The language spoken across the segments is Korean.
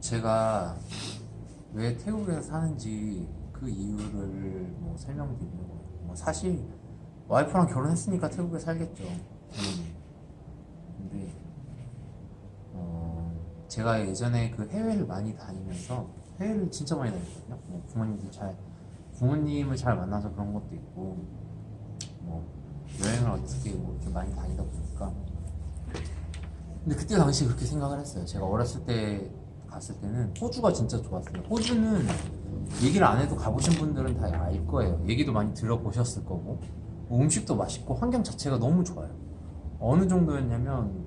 제가 왜 태국에서 사는지 그 이유를 뭐 설명드리려고 뭐 사실 와이프랑 결혼했으니까 태국에 살겠죠. 근데 어 제가 예전에 그 해외를 많이 다니면서 해외를 진짜 많이 다녔거든요. 뭐 부모님들 잘 부모님을 잘 만나서 그런 것도 있고 뭐 여행을 어떻게 뭐 이렇게 많이 다니다 보니까 근데 그때 당시 그렇게 생각을 했어요. 제가 어렸을 때 갔을 때는 호주가 진짜 좋았어요. 호주는 얘기를 안 해도 가보신 분들은 다 알 거예요. 얘기도 많이 들어보셨을 거고 음식도 맛있고 환경 자체가 너무 좋아요. 어느 정도였냐면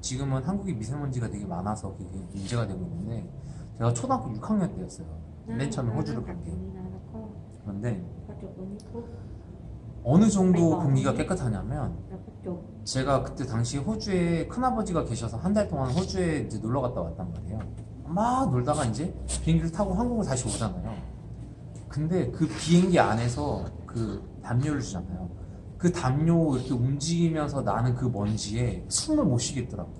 지금은 한국이 미세먼지가 되게 많아서 그게 문제가 되고 있는데 제가 초등학교 6학년 때였어요. 맨 처음에 호주를 간 게. 그런데 어느 정도 공기가 깨끗하냐면 제가 그때 당시 호주에 큰아버지가 계셔서 한 달 동안 호주에 이제 놀러 갔다 왔단 말이에요. 막 놀다가 이제 비행기를 타고 한국으로 다시 오잖아요. 근데 그 비행기 안에서 그 담요를 주잖아요. 그 담요 이렇게 움직이면서 나는 그 먼지에 숨을 못 쉬겠더라고요.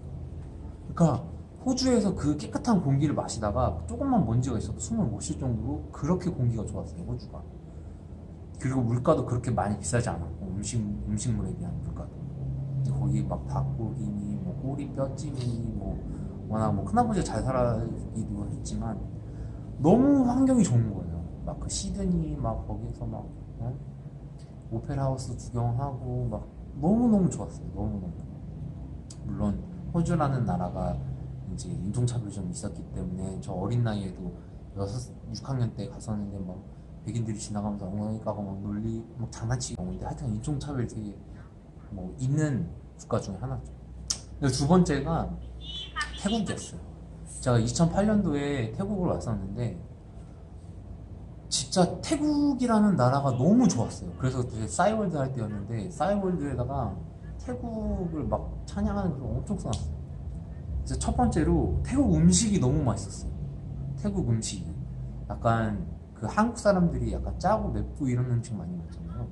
그러니까 호주에서 그 깨끗한 공기를 마시다가 조금만 먼지가 있어도 숨을 못 쉴 정도로 그렇게 공기가 좋았어요, 호주가. 그리고 물가도 그렇게 많이 비싸지 않았고 음식 음식물에 대한 물가도 거기 막 닭고기니 뭐 꼬리 뼈찜이니 뭐 워낙 뭐 큰아버지가 잘 살아기도 했지만 너무 환경이 좋은 거예요. 막 그 시드니 막 거기서 막 어? 오페라 하우스 구경하고 막 너무 너무 좋았어요. 너무 너무 물론 호주라는 나라가 이제 인종차별이 좀 있었기 때문에 저 어린 나이에도 여섯 6학년 때 갔었는데 막 백인들이 지나가면서 엉덩이 까고 막 놀리 막 장난치고 근데 하여튼 인종차별 되게 뭐 있는 국가 중에 하나죠. 두 번째가 태국이었어요. 제가 2008년도에 태국을 왔었는데 진짜 태국이라는 나라가 너무 좋았어요. 그래서 그때 싸이월드 할 때였는데 싸이월드에다가 태국을 막 찬양하는 걸 엄청 써놨어요. 그래서 첫 번째로 태국 음식이 너무 맛있었어요. 태국 음식이 약간 그 한국 사람들이 약간 짜고 맵고 이런 음식 많이 먹잖아요.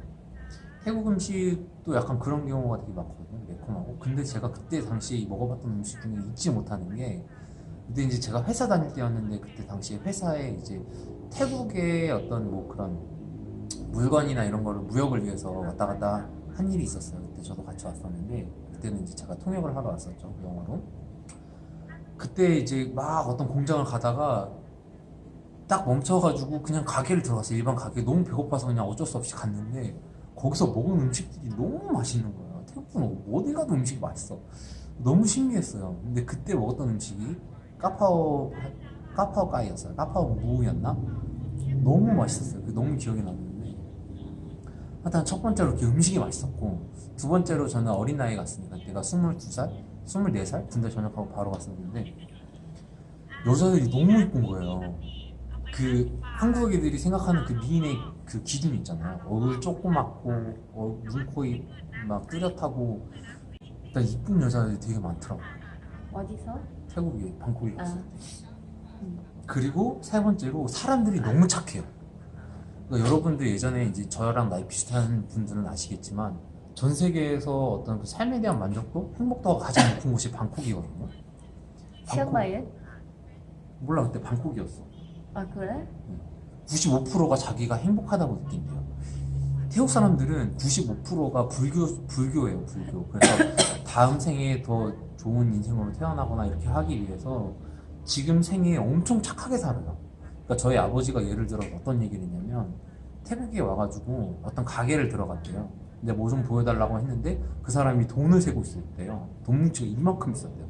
태국 음식도 약간 그런 경우가 되게 많거든요. 매콤하고. 근데 제가 그때 당시에 먹어봤던 음식 중에 잊지 못하는 게 그때 이제 제가 회사 다닐 때였는데 그때 당시에 회사에 이제 태국의 어떤 뭐 그런 물건이나 이런 거를 무역을 위해서 왔다 갔다 한 일이 있었어요. 그때 저도 같이 왔었는데 그때는 이제 제가 통역을 하러 왔었죠. 영어로. 그때 이제 막 어떤 공장을 가다가 딱 멈춰가지고 그냥 가게를 들어갔어요. 일반 가게 너무 배고파서 그냥 어쩔 수 없이 갔는데 거기서 먹은 음식들이 너무 맛있는 거예요. 태국은 어디 가도 음식이 맛있어. 너무 신기했어요. 근데 그때 먹었던 음식이 까파오 까파오 까이였어요. 까파오 무였나? 너무 맛있었어요. 너무 기억에 남는데 하여튼 첫 번째로 음식이 맛있었고 두 번째로 저는 어린 나이에 갔으니까 내가 22살, 24살 군대 전역하고 바로 갔었는데 여자들이 너무 예쁜 거예요. 그 한국 애들이 생각하는 그 미인의 그 기준이 있잖아요. 얼굴 조그맣고 어, 눈코입 막 뚜렷하고 일단 이쁜 여자들이 되게 많더라고. 어디서? 태국에 방콕에 아. 갔을 때. 음. 그리고 세 번째로 사람들이 너무 착해요. 그러니까 여러분들 예전에 이제 저랑 나이 비슷한 분들은 아시겠지만 전 세계에서 어떤 그 삶에 대한 만족도, 행복도가 가장 높은 곳이 방콕이거든요. 시험마에? 몰라 그때 방콕이었어. 아 그래? 응. 95%가 자기가 행복하다고 느낀대요. 태국 사람들은 95%가 불교 불교예요, 불교. 그래서 다음 생에 더 좋은 인생으로 태어나거나 이렇게 하기 위해서 지금 생에 엄청 착하게 살아요. 그러니까 저희 아버지가 예를 들어 어떤 얘기를 했냐면 태국에 와가지고 어떤 가게를 들어갔대요. 근데 뭐 좀 보여달라고 했는데 그 사람이 돈을 세고 있었대요. 돈 뭉치가 이만큼 있었대요.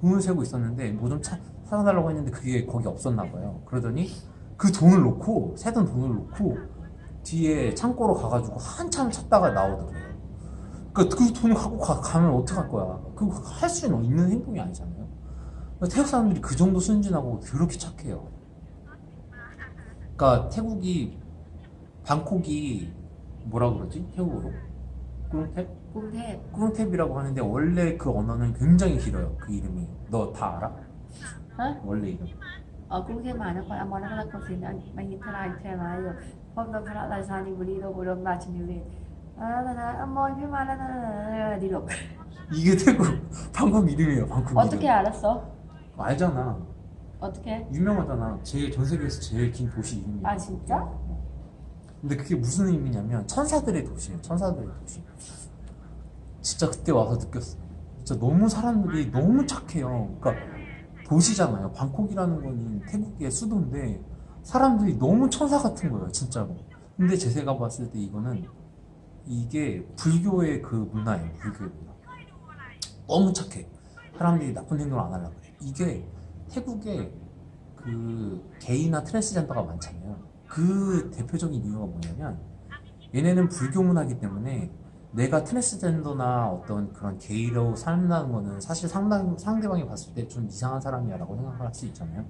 돈을 세고 있었는데 뭐 좀 사달라고 했는데 그게 거기 없었나 봐요. 그러더니 그 돈을 놓고 세던 돈을 놓고 뒤에 창고로 가가지고 한참 찾다가 나오더래요. 그러니까 그 돈을 갖고 가, 면 어떡할 거야? 그거 할 수는 있는 행동이 아니잖아요. 그러니까 태국 사람들이 그 정도 순진하고 그렇게 착해요. 그러니까 태국이 방콕이 뭐라 그러지? 태국어로 꾸룽탭? 꾸룽탭. 꾸룽탭이라고 하는데 원래 그 언어는 굉장히 길어요. 그 이름이. 너 다 알아? 어? 원래 이름. ở cũng khi mà nó còn amon nó là còn xin anh anh nhìn thế này thế này rồi hôm đó khá là sao đi buri đâu buri đâu là chỉ nhiều đi amon khi mà là đi đâu 이게 태국 방국 이름이에요 방국 어떻게 이름. 알았어? 알잖아 어떻게? 유명하잖아 제일 전 세계에서 제일 긴 도시 이름이야 아 진짜? 근데 그게 무슨 의미냐면 천사들의 도시예요 천사들의 도시 진짜 그때 와서 느꼈어 진짜 너무 사람들이 너무 착해요 그러니까 도시잖아요. 방콕이라는 거는 태국의 수도인데 사람들이 너무 천사 같은 거예요. 진짜로. 근데 제가 봤을 때 이거는 이게 불교의 그 문화예요. 불교의 문화. 너무 착해. 사람들이 나쁜 행동을 안 하려고 그래. 이게 태국에 그 게이나 트랜스젠더가 많잖아요. 그 대표적인 이유가 뭐냐면 얘네는 불교 문화이기 때문에 내가 트랜스젠더나 어떤 그런 게이로 산다는 거는 사실 상당, 상대방이 봤을 때 좀 이상한 사람이야 라고 생각할 수 있잖아요.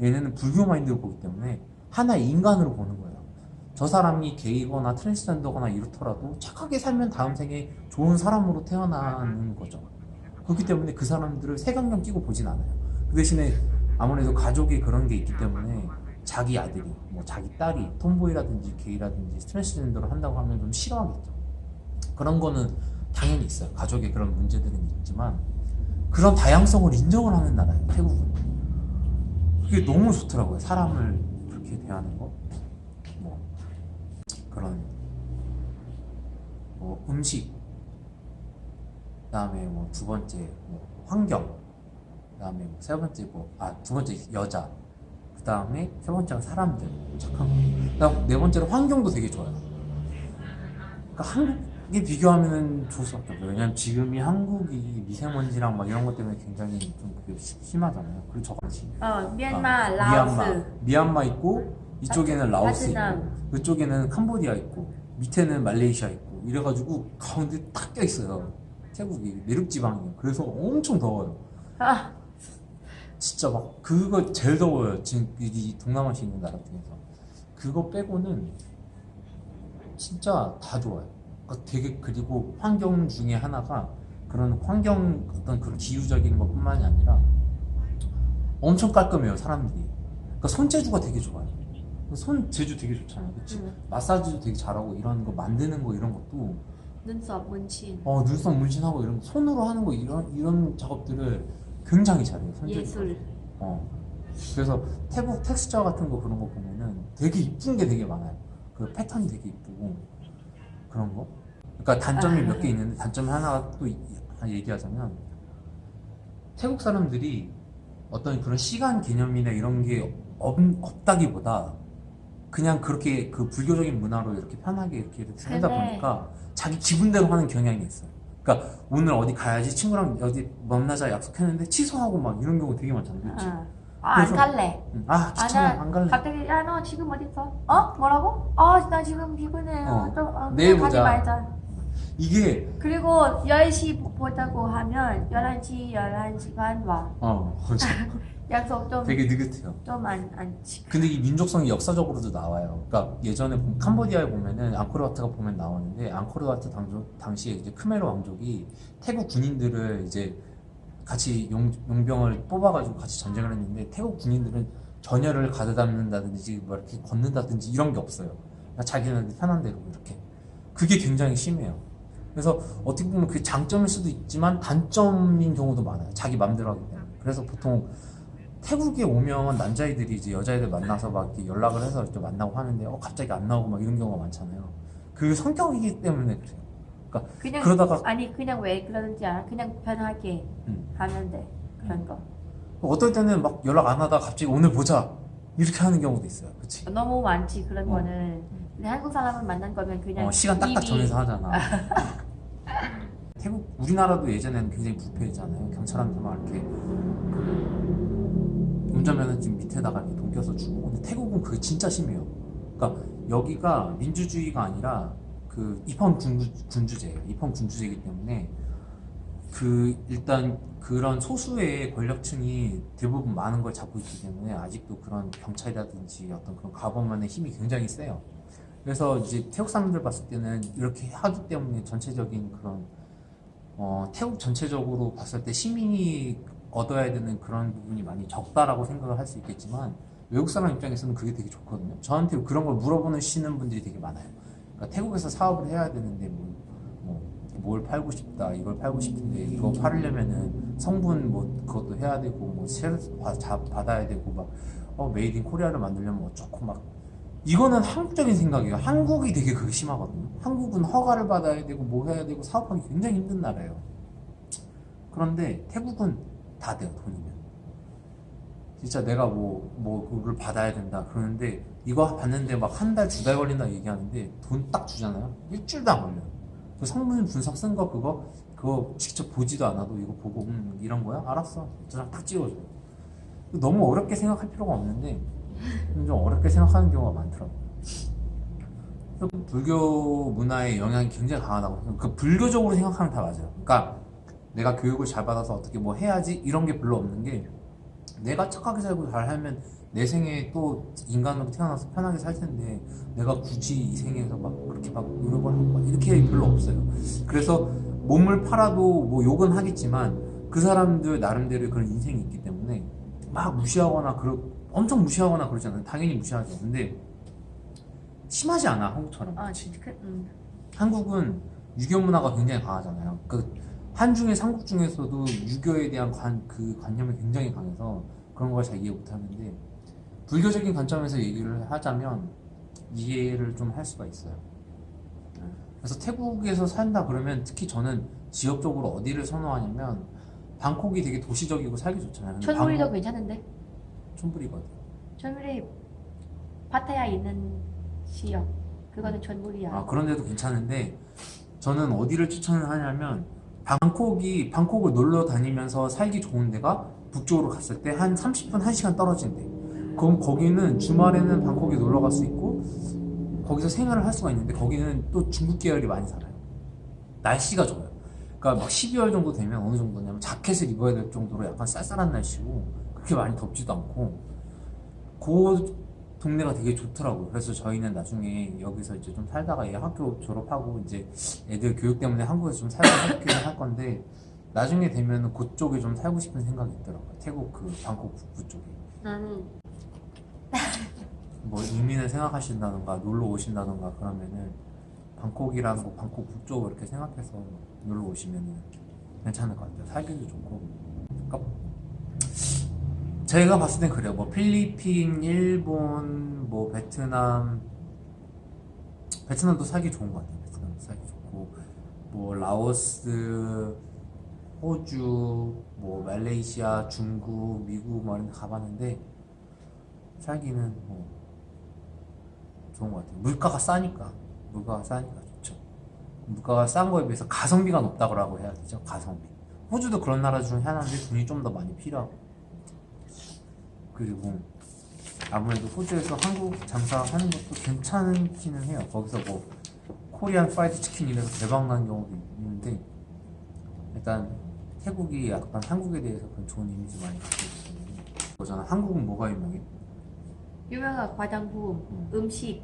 얘네는 불교 마인드로 보기 때문에 하나의 인간으로 보는 거예요. 저 사람이 게이거나 트랜스젠더거나 이렇더라도 착하게 살면 다음 생에 좋은 사람으로 태어나는 거죠. 그렇기 때문에 그 사람들을 색안경 끼고 보진 않아요. 그 대신에 아무래도 가족이 그런 게 있기 때문에 자기 아들이, 뭐 자기 딸이 톰보이라든지 게이라든지 트랜스젠더를 한다고 하면 좀 싫어하겠죠. 그런 거는 당연히 있어요. 가족의 그런 문제들은 있지만 그런 다양성을 인정을 하는 나라예요. 태국은. 그게 너무 좋더라고요. 사람을 그렇게 대하는 거. 뭐 그런 뭐 음식 그다음에 뭐 두 번째 뭐 환경 그다음에 뭐 세 번째 뭐아두 번째 여자 그다음에 세 번째가 사람들 착한 거 그다음 네 번째로 환경도 되게 좋아요 그러니까 한국 에 비교하면 좋을 수 밖에 없어요 왜냐면 지금이 한국이 미세먼지랑 막 이런 것 때문에 굉장히 좀 그게 심하잖아요. 그리고 저같이. 어, 미얀마, 아, 라오스. 미얀마. 있고 이쪽에는 라오스 있고 베트남. 그쪽에는 캄보디아 있고 밑에는 말레이시아 있고 이래가지고 가운데 딱 껴있어요. 태국이 내륙 지방이에요. 그래서 엄청 더워요. 아, 진짜 막 그거 제일 더워요. 지금 이- 이 동남아시아 있는 나라 중에서. 그거 빼고는 진짜 다 좋아요 되게 그리고 환경 중에 하나가 그런 환경 어떤 그런 기후적인 것뿐만이 아니라 엄청 깔끔해요 사람들이 그러니까 손재주가 되게 좋아요 손 재주 되게 좋잖아요 그치? 응. 마사지도 되게 잘하고 이런 거 만드는 거 이런 것도 눈썹, 문신, 어 눈썹 문신하고 이런 거 손으로 하는 거 이런 이런 작업들을 굉장히 잘해요 손재주가. 예술. 어. 그래서 태국 텍스처 같은 거 그런 거 보면은 되게 이쁜 게 되게 많아요. 그 패턴이 되게 이쁘고 그런 거. 그러니까 단점이 몇개 있는데 단점 하나 또 이- 하나 얘기하자면 태국 사람들이 어떤 그런 시간 개념이나 이런 게 없, 없다기보다 그냥 그렇게 그 불교적인 문화로 이렇게 편하게 이렇게 살다 그래. 보니까 자기 기분대로 하는 경향이 있어요. 그러니까 오늘 어디 가야지 친구랑 어디 만나자 약속했는데 취소하고 막 이런 경우 되게 많잖아요. 그치? 아, 아, 안 그래서- 갈래. 응. 아 귀찮아 안 갈래. 갑자기 야 너 지금 어디 있어? 어? 뭐라고? 아, 나 지금 피곤해. 어. 좀 어, 내일 가지 보자. 말자. 이게 그리고 10시 보자고 하면 11시, 11시 반 와. 어 맞아. 약속 좀, 되게 느긋해요. 좀 안, 안 지켜. 근데 이 민족성이 역사적으로도 나와요. 그러니까 예전에 보- 캄보디아에 보면은 앙코르와트가 보면 나오는데 앙코르와트 당조, 당시에 이제 크메르 왕족이 태국 군인들을 이제 같이 용, 용병을 뽑아가지고 같이 전쟁을 했는데 태국 군인들은 전열을 가져다는다든지 뭐 이렇게 걷는다든지 이런 게 없어요. 그냥 자기네들 편한 대로 이렇게. 그게 굉장히 심해요. 그래서 어떻게 보면 그게 장점일 수도 있지만 단점인 경우도 많아요. 자기 맘대로 하기 때문에. 그래서 보통 태국에 오면 남자애들이 이제 여자애들 만나서 막 연락을 해서 이렇게 만나고 하는데 어 갑자기 안 나오고 막 이런 경우가 많잖아요. 그 성격이기 때문에 그래요. 그냥, 그러다가 아니, 그냥 왜 그러는지 알아? 그냥 편하게 음. 하면 돼. 그런 거. 어떨 때는 막 연락 안 하다가 갑자기 오늘 보자 이렇게 하는 경우도 있어요. 그치? 너무 많지, 그런 어. 거는. 근데 한국 사람을 만난 거면 그냥. 어, 시간 딱딱 정해서 하잖아. 태국 우리나라도 예전에는 굉장히 불편했잖아요. 경찰한테만 이렇게 그 운전면허증 밑에다가 이렇게 돈 껴서 주고. 근데 태국은 그게 진짜 심해요. 그러니까 여기가 민주주의가 아니라 그 입헌 군주, 군주 제예요. 입헌 군주제이기 때문에 그 일단 그런 소수의 권력층이 대부분 많은 걸 잡고 있기 때문에 아직도 그런 경찰이라든지 어떤 그런 가범만의 힘이 굉장히 세요. 그래서 이제 태국 사람들 봤을 때는 이렇게 하기 때문에 전체적인 그런 어, 태국 전체적으로 봤을 때 시민이 얻어야 되는 그런 부분이 많이 적다라고 생각을 할 수 있겠지만 외국 사람 입장에서는 그게 되게 좋거든요. 저한테 그런 걸 물어보시는 분들이 되게 많아요. 그러니까 태국에서 사업을 해야 되는데 뭐, 뭐, 뭘 팔고 싶다, 이걸 팔고 싶은데 이거 팔으려면은 성분 뭐 그것도 해야 되고 뭐 받아야 되고 막 어, 메이드 인 코리아를 만들려면 어쩌고 막 이거는 한국적인 생각이에요. 한국이 되게 그게 심하거든요. 한국은 허가를 받아야 되고 뭐 해야 되고 사업하기 굉장히 힘든 나라예요. 그런데 태국은 다 돼요 돈이면. 진짜 내가 뭐, 뭐, 그걸 받아야 된다. 그러는데, 이거 받는데 막 한 달, 두 달 걸린다 얘기하는데, 돈 딱 주잖아요? 일주일도 안 걸려요. 그 성분 분석 쓴 거 그거, 그거 직접 보지도 않아도 이거 보고, 음, 이런 거야? 알았어. 저장 딱 찍어줘요. 너무 어렵게 생각할 필요가 없는데, 좀 어렵게 생각하는 경우가 많더라고요. 불교 문화의 영향이 굉장히 강하다고. 그 불교적으로 생각하면 다 맞아요. 그러니까 내가 교육을 잘 받아서 어떻게 뭐 해야지 이런 게 별로 없는 게 내가 착하게 살고 잘 살면 내 생에 또 인간으로 태어나서 편하게 살 텐데 내가 굳이 이 생에서 막 그렇게 막 노력을 하고 막 이렇게 별로 없어요. 그래서 몸을 팔아도 뭐 욕은 하겠지만 그 사람들 나름대로 그런 인생이 있기 때문에 막 무시하거나 그러 엄청 무시하거나 그러지 않아요. 당연히 무시하죠. 근데 심하지 않아 한국처럼. 아 진짜 그, 음. 한국은 유교 문화가 굉장히 강하잖아요. 그 한중의 삼국 중에서도 유교에 대한 관, 그 관념이 굉장히 강해서 그런 걸 잘 이해 못 하는데 불교적인 관점에서 얘기를 하자면 이해를 좀 할 수가 있어요. 그래서 태국에서 산다 그러면 특히 저는 지역적으로 어디를 선호하냐면 방콕이 되게 도시적이고 살기 좋잖아요. 근데 천물이도 방콕- 괜찮은데 촌부리거든. 천물이 파타야 있는 지역 그거는 천물이야. 아, 그런데도 괜찮은데 저는 어디를 추천을 하냐면 방콕이 방콕을 놀러 다니면서 살기 좋은 데가 북쪽으로 갔을 때 한 30분 1시간 떨어진대. 그럼 거기는 주말에는 방콕에 놀러 갈 수 있고 거기서 생활을 할 수가 있는데 거기는 또 중국 계열이 많이 살아요. 날씨가 좋아요. 그러니까 막 12월 정도 되면 어느 정도냐면 자켓을 입어야 될 정도로 약간 쌀쌀한 날씨고 그렇게 많이 덥지도 않고 그 동네가 되게 좋더라고요. 그래서 저희는 나중에 여기서 이제 좀 살다가 얘 학교 졸업하고 이제 애들 교육 때문에 한국에서 좀 살고 할 건데 나중에 되면 그쪽에 좀 살고 싶은 생각이 있더라고요. 태국 그 방콕 북부 쪽에. 나는 뭐 이민을 생각하신다던가 놀러 오신다던가 그러면은 방콕이랑 뭐 방콕 북쪽 이렇게 생각해서 놀러 오시면은 괜찮을 것 같아요. 살기도 좋고. 그러니까 제가 봤을 땐 그래요. 뭐 필리핀, 일본, 뭐 베트남, 베트남도 살기 좋은 것 같아요. 베트남도 살기 좋고, 뭐 라오스, 호주, 뭐 말레이시아, 중국, 미국 뭐 이런 데 가봤는데 살기는 뭐 좋은 것 같아요. 물가가 싸니까. 물가가 싸니까 좋죠. 물가가 싼 거에 비해서 가성비가 높다고 해야 되죠. 가성비. 호주도 그런 나라 중 하나인데 돈이 좀 더 많이 필요하고. 그리고 아무래도 호주에서 한국 장사하는 것도 괜찮기는 해요. 거기서 뭐 코리안 프라이드 치킨 이래서 대박 난 경우도 있는데 일단 태국이 약간 한국에 대해서 그런 좋은 이미지 많이 갖고 때문에 그거잖아. 한국은 뭐가 유명해? 유명한 화장품, 음. 음식,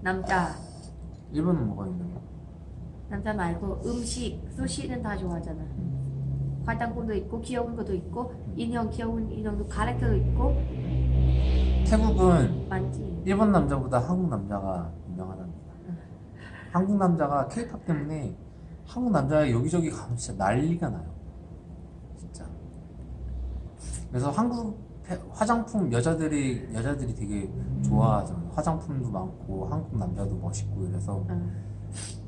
남자 일본은 뭐가 유명해? 남자 말고 음식, 수시는 다 좋아하잖아. 화장품도 있고 귀여운 것도 있고 인형 귀여운 인형도 가래켜도 있고 태국은 많지. 일본 남자보다 한국 남자가 유명하답니다. 한국 남자가 케이팝 때문에 한국 남자가 여기저기 가면 진짜 난리가 나요. 진짜. 그래서 한국 패- 화장품 여자들이 여자들이 되게 좋아하잖아요. 화장품도 많고 한국 남자도 멋있고 이래서 응.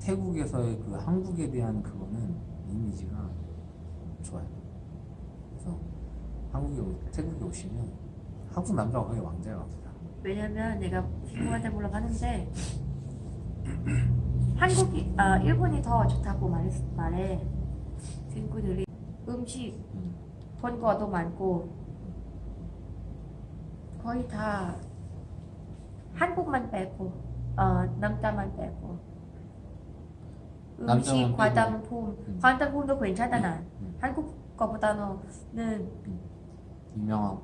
태국에서의 그 한국에 대한 그거는 이미지가 좋아요. 그래서 한국에 오- 태국에 오시면 한국 남자가 거의 왕자예요. 왕자. 왜냐면 내가 친구한테 물어봤는데 한국이 아 일본이 더 좋다고 말했, 말해 친구들이 음식 음. 본거도 많고 거의 다 한국만 빼고 어 남자만 빼고 음식. 화장품 음. 화장품도 괜찮잖아 음. 한국 거보다는 유명하고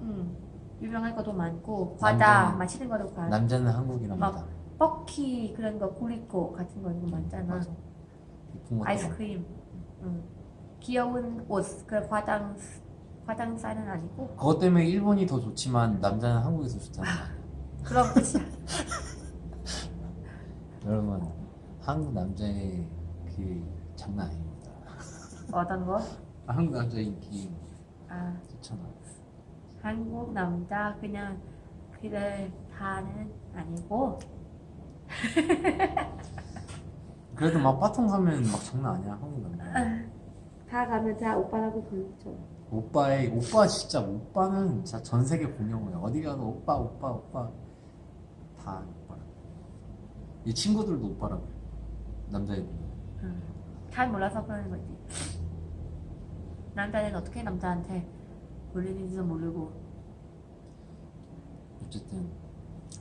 음, 유명한 것도 많고 과자 맛있는 것도 많고 남자는 한국이랍니다. 뻐키 그런 거 구리코 같은 거 이거 많잖아. 맞아. 이쁜 것도 아이스크림. 응. 귀여운 옷. 그 화장 화장사는 아니고 그것 때문에 일본이 더 좋지만 남자는 한국에서 좋잖아요. 그런 것이야. 여러분 한국 남자의 그 장난 아닙니다. 어떤 거? 아, 한국 남자 인기 아, 좋잖아. 한국 남자 그냥 그를 다는 아니고 그래도 막 빠통 가면 막 장난 아니야 한국 남자. 다 가면 다 오빠라고 부르죠. 오빠의 오빠 진짜 오빠는 진짜 전 세계 공용어야. 어디 가도 오빠 오빠 오빠 다 오빠. 이 친구들도 오빠라고. 남자애들. 음, 잘 몰라서 그러는 거지. 남자는 어떻게 남자한테 부르는지도 모르고 어쨌든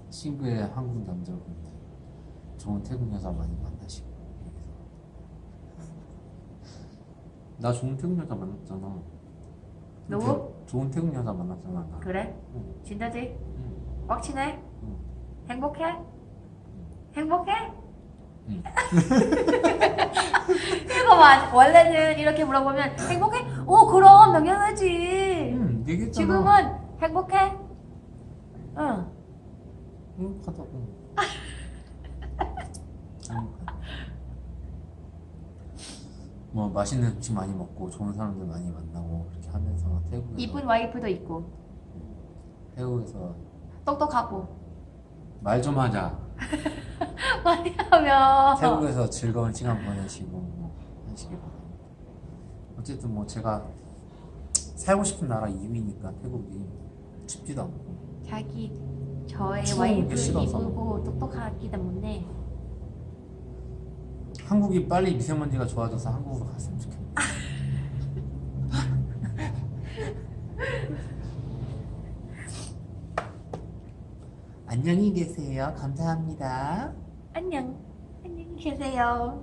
친구의 한국 남자분 좋은 태국 여자 많이 만나시고 나 좋은 태국 여자 만났잖아 누구? 태- 좋은 태국 여자 만났잖아 나 그래? 응. 진짜지? 응. 꽉치네? 응. 행복해? 행복해? 응. 이거 만 원래는 이렇게 물어보면 행복해? 오 그럼 당연하지. 응 얘기했잖아 지금은 행복해? 응. 행복하다고 행복하다 뭐 맛있는 음식 많이 먹고 좋은 사람들 많이 만나고 그렇게 하면서 태국에서 이쁜 와이프도 있고. 태국에서 똑똑하고. 말 좀 하자. 많이 하면. 태국에서 즐거운 시간 보내시고 뭐 하시기 바랍니다. 어쨌든 뭐 제가 살고 싶은 나라 2위니까 태국이 춥지도 않고. 자기 저의 추운 게 와이프 싫어서. 이쁘고 똑똑하기 때문에 한국이 빨리 미세먼지가 좋아져서 한국으로 갔으면 좋겠네. 안녕히 계세요. 감사합니다. 안녕 안녕히 계세요.